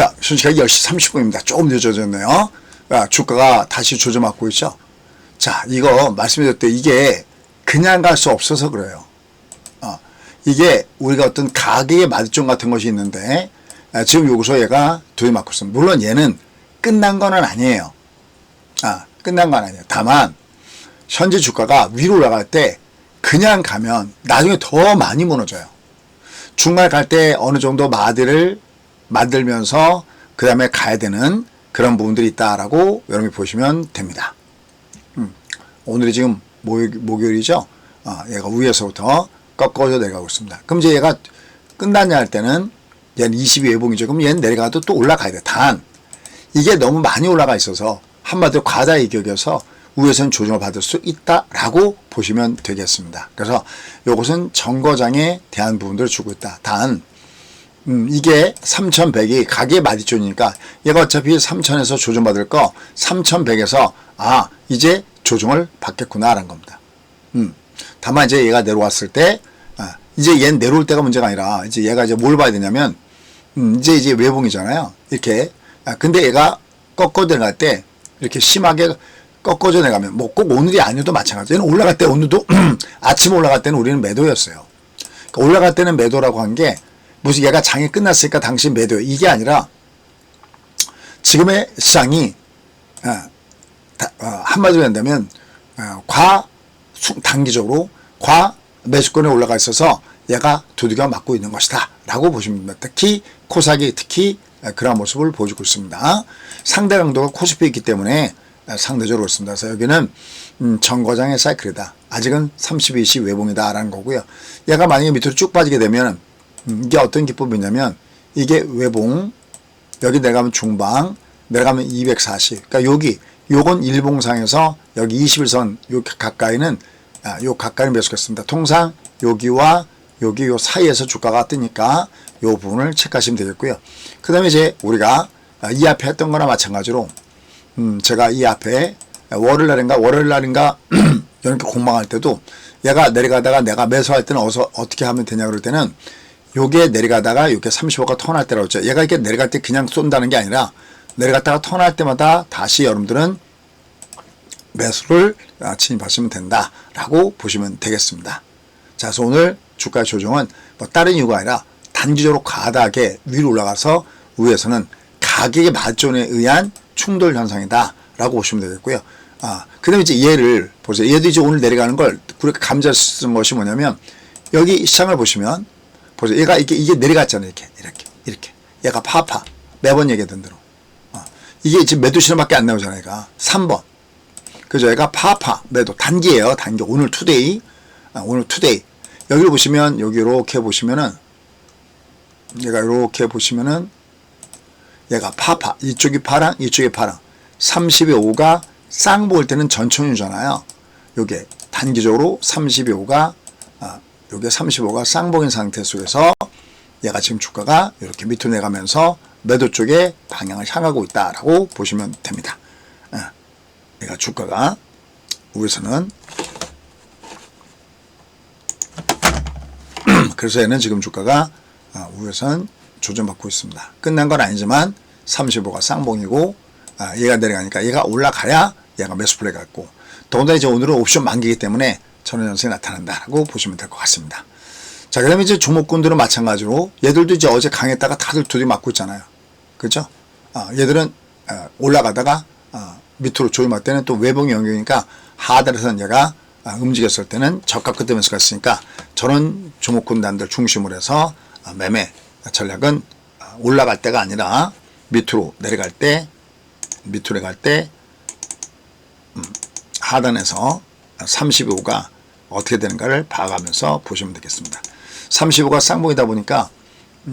자, 현시각 10시 30분입니다. 조금 늦어졌네요. 아, 주가가 다시 조정받고 있죠. 자, 이거 말씀드렸대 이게 그냥 갈 수 없어서 그래요. 어, 이게 우리가 어떤 가격의 마디종 같은 것이 있는데 아, 지금 여기서 얘가 두개 맞고 있습니다. 물론 얘는 끝난 거는 아니에요. 아, 끝난 건 아니에요. 다만 현재 주가가 위로 올라갈 때 그냥 가면 나중에 더 많이 무너져요. 중간에 갈때 어느 정도 마디를 만들면서 그 다음에 가야 되는 그런 부분들이 있다라고 여러분이 보시면 됩니다. 음, 오늘이 지금 목요, 목요일이죠. 아, 얘가 위에서부터 꺾어져 내려가고 있습니다. 그럼 이제 얘가 끝났냐 할 때는 얘는 22 외봉이죠. 그럼 얘는 내려가도 또 올라가야 돼. 단 이게 너무 많이 올라가 있어서 한마디로 과다 이격이어서 위에서는 조정을 받을 수 있다라고 보시면 되겠습니다. 그래서 이것은 정거장에 대한 부분들을 주고 있다. 단 음, 이게 3100이 가계 마디존이니까 얘가 어차피 3000에서 조정받을 거 3100에서 아 이제 조정을 받겠구나 라는 겁니다. 음, 다만 이제 얘가 내려왔을 때 아, 이제 얘는 내려올 때가 문제가 아니라 이제 얘가 이제 뭘 봐야 되냐면 음, 이제 이제 외봉이잖아요. 이렇게 아, 근데 얘가 꺾어 내려갈 때 이렇게 심하게 꺾어져 내가면 뭐 꼭 오늘이 아니어도 마찬가지. 얘는 올라갈 때 오늘도 아침 올라갈 때는 우리는 매도였어요. 그러니까 올라갈 때는 매도라고 한게 무슨 얘가 장이 끝났으니까 당신 매도 이게 아니라 지금의 시장이 어, 다- 어, 한마디로 한다면 어, 과 수- 단기적으로 과 매수권에 올라가 있어서 얘가 두들겨 맞고 있는 것이다 라고 보시면 됩니다. 특히 코사기 특히 어, 그런 모습을 보여주고 있습니다. 상대 강도가 코스피에 있기 때문에 어, 상대적으로 그렇습니다. 그래서 여기는 음, 정거장의 사이클이다. 아직은 32시 외봉이다 라는 거고요. 얘가 만약에 밑으로 쭉 빠지게 되면 음, 이게 어떤 기법이냐면 이게 외봉 여기 내려가면 중방 내려가면 240 그러니까 여기 요건 일봉상에서 여기 21선 요 가까이는 아, 요 가까이는 매수했습니다. 통상 여기와 여기 요 사이에서 주가가 뜨니까 요 부분을 체크하시면 되겠고요. 그 다음에 이제 우리가 아, 이 앞에 했던 거나 마찬가지로 음, 제가 이 앞에 월요일 날인가 월요일 날인가 이렇게 공방할 때도 얘가 내려가다가 내가 매수할 때는 어서 어떻게 하면 되냐 그럴 때는 요게 내려가다가 이렇게 35가 턴할 때라고 했죠. 얘가 이렇게 내려갈 때 그냥 쏜다는 게 아니라 내려갔다가 턴할 때마다 다시 여러분들은 매수를 아, 진입하시면 된다라고 보시면 되겠습니다. 자, 그래서 오늘 주가 조정은 뭐 다른 이유가 아니라 단기적으로 과다하게 위로 올라가서 위에서는 가격의 마존에 의한 충돌 현상이다라고 보시면 되겠고요. 아, 그 다음에 이제 얘를 보세요. 얘도 이제 오늘 내려가는 걸 우리가 감지할 수 있는 것이 뭐냐면 여기 시장을 보시면 보세요. 얘가 이게 이게 내려갔잖아요. 이렇게 이렇게 이렇게. 얘가 파파 매번 얘기했던 대로. 어, 이게 지금 매도 신호밖에 안 나오잖아요. 얘가 3번. 그죠? 얘가 파파 매도 단기예요. 단기 오늘 투데이 아, 오늘 투데이 여기를 보시면 여기 이렇게 보시면은 얘가 이렇게 보시면은 얘가 파파 이쪽이 파랑 이쪽이 파랑 30의 5가 쌍 보일 때는 전천유잖아요. 요게 단기적으로 30의 5가 아, 요게 35가 쌍봉인 상태 속에서 얘가 지금 주가가 이렇게 밑으로 내가면서 매도 쪽에 방향을 향하고 있다라고 보시면 됩니다. 예. 얘가 주가가 위에서는 그래서 얘는 지금 주가가 아, 우회선 조정받고 있습니다. 끝난 건 아니지만 35가 쌍봉이고 아, 얘가 내려가니까 얘가 올라가야 얘가 매수 플레이가 있고 더군다나 이제 오늘은 옵션 만기이기 때문에 전환현상이 나타난다라고 보시면 될 것 같습니다. 자, 그 다음에 이제 종목군들은 마찬가지로 얘들도 이제 어제 강했다가 다들 두디 맞고 있잖아요. 그죠? 아, 얘들은 아, 올라가다가 아, 밑으로 조임할 때는 또 외봉의 영역이니까 하단에서는 얘가 아, 움직였을 때는 저가 끝되면서 갔으니까 저런 종목군단들 중심으로 해서 아, 매매 전략은 아, 올라갈 때가 아니라 밑으로 내려갈 때 밑으로 내려갈 때 음, 하단에서 35가 어떻게 되는가를 봐가면서 보시면 되겠습니다. 35가 쌍봉이다 보니까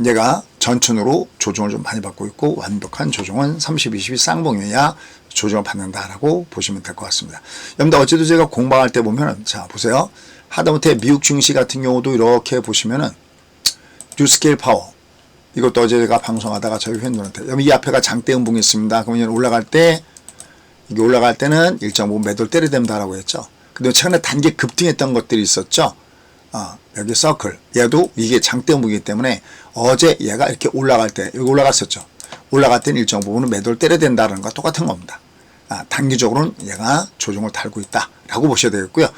얘가 전천으로 조정을 좀 많이 받고 있고 완벽한 조정은 30, 20이 쌍봉이어야 조정을 받는다라고 보시면 될 것 같습니다. 여러분들 어제도 제가 공방할 때 보면 자 보세요. 하다못해 미국 증시 같은 경우도 이렇게 보시면은 뉴스케일 파워 이것도 어제 제가 방송하다가 저희 팬들한테 여러분 이 앞에가 장대 음봉이 있습니다. 그러면 올라갈 때 이게 올라갈 때는 일정 부분 매도를 때려야 된다라고 했죠. 근데 최근에 단기 급등했던 것들이 있었죠. 아, 여기 서클. 얘도 이게 장대 음봉이기 때문에 어제 얘가 이렇게 올라갈 때 여기 올라갔었죠. 올라갈 때는 일정 부분은 매도를 때려야 된다는 것과 똑같은 겁니다. 아, 단기적으로는 얘가 조정을 달고 있다라고 보셔야 되겠고요.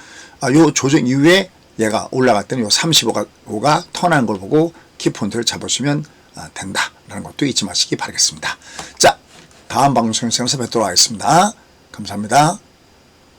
아, 요 조정 이후에 얘가 올라갈 때는 요 35가 5가 턴한 걸 보고 키포인트를 잡으시면 아, 된다라는 것도 잊지 마시기 바라겠습니다. 자, 다음 방송에서 뵙도록 하겠습니다. 감사합니다.